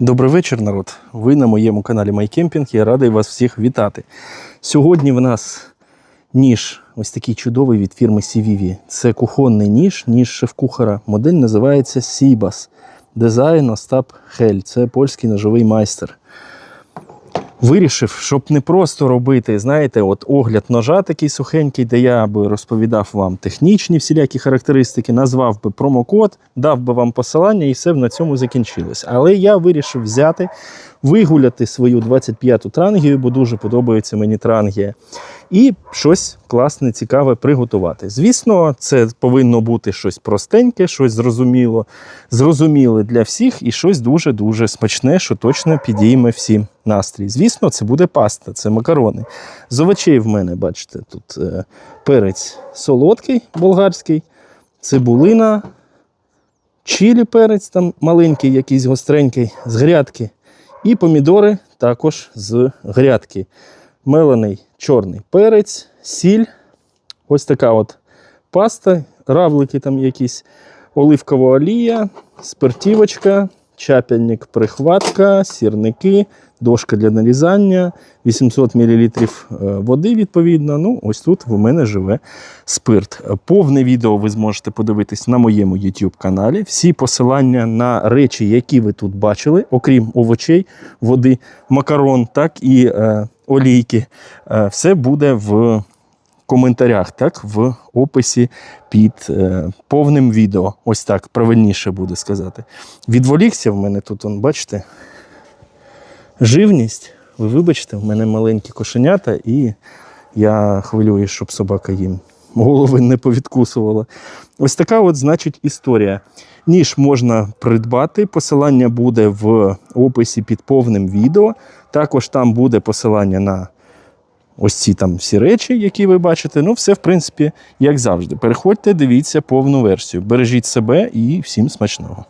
Добрий вечір, народ. Ви на моєму каналі MyCamping. Я радий вас всіх вітати. Сьогодні в нас ніж, ось такий чудовий від фірми CVV. Це кухонний ніж, ніж шеф-кухара. Модель називається Sibas. Дизайн Остап Хель. Це польський ножовий майстер. Вирішив, щоб не просто робити, знаєте, от огляд ножа такий сухенький, де я би розповідав вам технічні всілякі характеристики, назвав би промокод, дав би вам посилання і все на цьому закінчилось. Але я вирішив взяти, вигуляти свою 25-ту трангію, бо дуже подобається мені трангія, і щось класне, цікаве приготувати. Звісно, це повинно бути щось простеньке, щось зрозуміло, зрозуміле для всіх і щось дуже-дуже смачне, що точно підійме всім настрій. Звісно, це буде паста, це макарони. З овочей в мене, бачите, тут е, перець солодкий болгарський, цибулина, чилі перець там маленький, якийсь гостренький, з грядки. І помідори також з грядки. Мелений чорний перець, сіль. Ось така от паста, равлики там якісь, оливкова олія, спиртівочка, чапельник, прихватка, сірники, дошка для нарізання, 800 мл води, відповідно. Ну, ось тут в мене живе спирт. Повне відео ви зможете подивитись на моєму YouTube каналі. Всі посилання на речі, які ви тут бачили, окрім овочей, води, макарон, так і е, олійки. Е, все буде в коментарях, так, в описі під е, повним відео. Ось так правильніше буде сказати. Відволікся в мене тут, он, бачите, живність. Ви вибачте, в мене маленькі кошенята, і я хвилююсь, щоб собака їм голови не повідкусувала. Ось така от, значить, історія. Ніж можна придбати. Посилання буде в описі під повним відео. Також там буде посилання на ось ці там всі речі, які ви бачите. Ну, все, в принципі, як завжди. Переходьте, дивіться повну версію. Бережіть себе і всім смачного.